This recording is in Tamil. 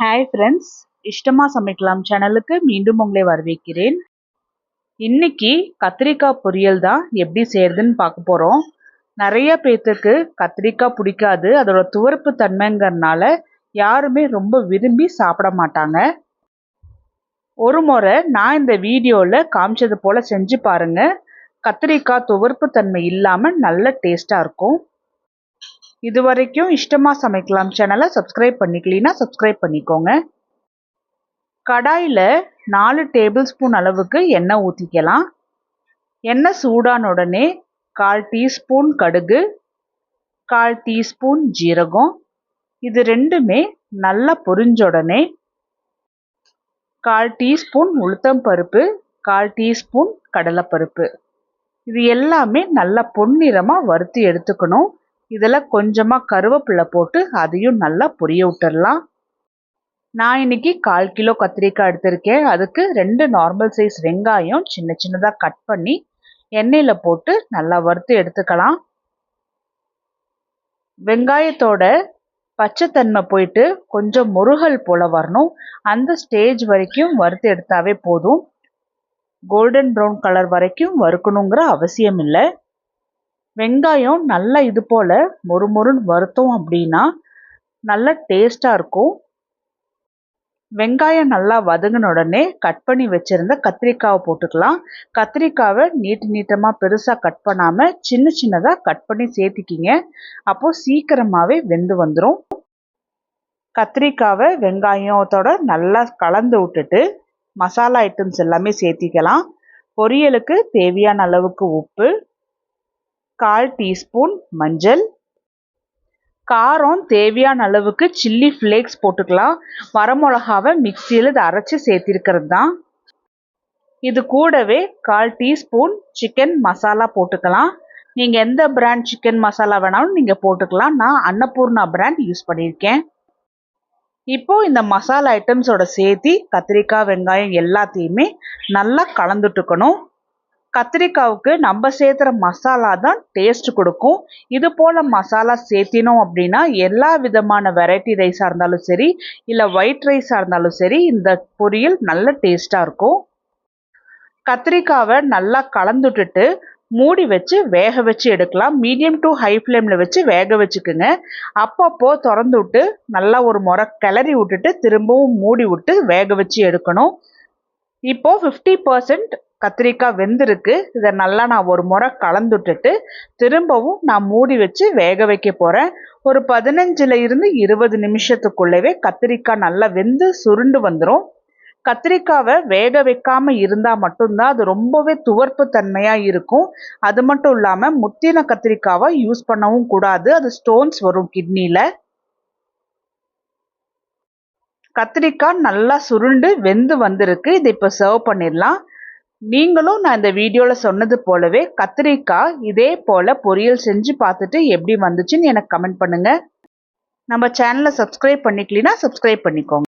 ஹாய் ஃப்ரெண்ட்ஸ் இஷ்டமாக சமைக்கலாம் சேனலுக்கு மீண்டும் உங்களை வரவேற்கிறேன். இன்னைக்கு கத்திரிக்காய் பொரியல் தான் எப்படி செய்யறதுன்னு பார்க்க போகிறோம் நிறைய பேர்த்துக்கு கத்திரிக்காய் பிடிக்காது அதோட துவர்ப்பு தன்மைங்கிறதுனால யாருமே ரொம்ப விரும்பி சாப்பிட மாட்டாங்க. ஒரு முறை நான் இந்த வீடியோவில் காமிச்சது போல் செஞ்சு பாருங்கள் கத்திரிக்காய் துவர்ப்பு தன்மை இல்லாமல் நல்ல டேஸ்ட்டாக இருக்கும். இது வரைக்கும் இஷ்டமாக சமைக்கலாம் சேனலை சப்ஸ்கிரைப் பண்ணிக்கலனா சப்ஸ்கிரைப் பண்ணிக்கோங்க. கடாயில் நாலு டேபிள் ஸ்பூன் அளவுக்கு எண்ணெய் ஊற்றிக்கலாம் எண்ணெய் சூடான உடனே கால் டீஸ்பூன் கடுகு கால் டீஸ்பூன் ஜீரகம். இது ரெண்டுமே நல்லா பொரிஞ்ச உடனே கால் டீஸ்பூன் உளுத்தம் பருப்பு கால் டீஸ்பூன் கடலைப்பருப்பு. இது எல்லாமே நல்லா பொன்னிறமாக வறுத்து எடுத்துக்கணும். இதில் கொஞ்சமாக கருவேப்பிலை போட்டு அதையும் நல்லா பொரிய விட்டுடலாம் நான் இன்னைக்கு கால் கிலோ கத்திரிக்காய் எடுத்திருக்கேன். அதுக்கு ரெண்டு நார்மல் சைஸ் வெங்காயம் சின்ன சின்னதாக கட் பண்ணி எண்ணெயில் போட்டு நல்லா வறுத்து எடுத்துக்கலாம். வெங்காயத்தோட பச்சைத்தன்மை போயிட்டு கொஞ்சம் முருகல் போல் வரணும். அந்த ஸ்டேஜ் வரைக்கும் வறுத்து எடுத்தாவே போதும். கோல்டன் ப்ரௌன் கலர் வரைக்கும் வறுக்கணுங்கிற அவசியம் இல்லை. வெங்காயம் நல்லா இது போல் மொறு மொறுன்னு வறுத்தோம் அப்படின்னா நல்லா டேஸ்ட்டாக இருக்கும். வெங்காயம் நல்லா வதங்கின உடனே கட் பண்ணி வச்சுருந்த கத்திரிக்காவை போட்டுக்கலாம். கத்திரிக்காவை நீட்டு நீட்டமாக பெருசாக கட் பண்ணாமல் சின்ன சின்னதாக கட் பண்ணி சேர்த்திக்கிங்க. அப்போது சீக்கிரமாகவே வெந்து வந்துடும் கத்திரிக்காவை வெங்காயத்தோட நல்லா கலந்து விட்டுட்டு மசாலா ஐட்டம்ஸ் எல்லாமே சேர்த்திக்கலாம். பொரியலுக்கு தேவையான அளவுக்கு உப்பு கால் டீஸ்பூன் மஞ்சள். காரம் தேவையான அளவுக்கு சில்லி ஃப்ளேக்ஸ் போட்டுக்கலாம். வரமிளகாவை மிக்சியில் இதை அரைச்சி சேர்த்திருக்கிறது தான் இது கூடவே கால் டீஸ்பூன் சிக்கன் மசாலா போட்டுக்கலாம். நீங்கள் எந்த பிராண்ட் சிக்கன் மசாலா வேணாலும் நீங்கள் போட்டுக்கலாம். நான் அன்னபூர்ணா பிராண்ட் யூஸ் பண்ணியிருக்கேன். இப்போது இந்த மசாலா ஐட்டம்ஸோட சேர்த்தி கத்திரிக்காய் வெங்காயம் எல்லாத்தையுமே நல்லா கலந்துட்டுக்கணும். கத்திரிக்காவுக்கு நம்ம சேர்த்துற மசாலா தான் டேஸ்ட் கொடுக்கும். இது போல் மசாலா சேர்த்தினோம் அப்படின்னா எல்லா விதமான வெரைட்டி ரைஸாக இருந்தாலும் சரி இல்லை ஒயிட் ரைஸாக இருந்தாலும் சரி இந்த பொரியல் நல்ல டேஸ்ட்டாக இருக்கும். கத்திரிக்காவை நல்லா கலந்துட்டுட்டு மூடி வச்சு வேக வச்சு எடுக்கலாம். மீடியம் டு ஹை ஃப்ளேமில் வச்சு வேக வச்சுக்குங்க. அப்பப்போ திறந்து விட்டு நல்லா ஒரு முறை கிளறி விட்டுட்டு திரும்பவும் மூடி விட்டு வேக வச்சு எடுக்கணும். இப்போது ஃபிஃப்டி பர்சன்ட் கத்திரிக்காய் வெந்திருக்கு. இதை நல்லா நான் ஒரு முறை கலந்துட்டுட்டு திரும்பவும் நான் மூடி வச்சு வேக வைக்க போகிறேன் ஒரு பதினஞ்சில் இருந்து இருபது நிமிஷத்துக்குள்ளவே கத்திரிக்காய் நல்லா வெந்து சுருண்டு வந்துடும் கத்திரிக்காவை வேக வைக்காம இருந்தால் மட்டும்தான் அது ரொம்பவே துவர்ப்பு தன்மையாக இருக்கும். அது மட்டும் இல்லாமல் முத்தின கத்திரிக்காவை யூஸ் பண்ணவும் கூடாது. அது ஸ்டோன்ஸ் வரும் கிட்னியில் கத்திரிக்காய் நல்லா சுருண்டு வெந்து வந்திருக்கு. இதை இப்போ சர்வ் பண்ணிடலாம். நீங்களும் நான் இந்த வீடியோவில் சொன்னது போலவே கத்திரிக்காய் இதே போல் பொரியல் செஞ்சு பார்த்துட்டு எப்படி வந்துச்சுன்னு எனக்கு கமெண்ட் பண்ணுங்கள் நம்ம சேனலை சப்ஸ்கிரைப் பண்ணிக்கலினா சப்ஸ்கிரைப் பண்ணிக்கோங்க.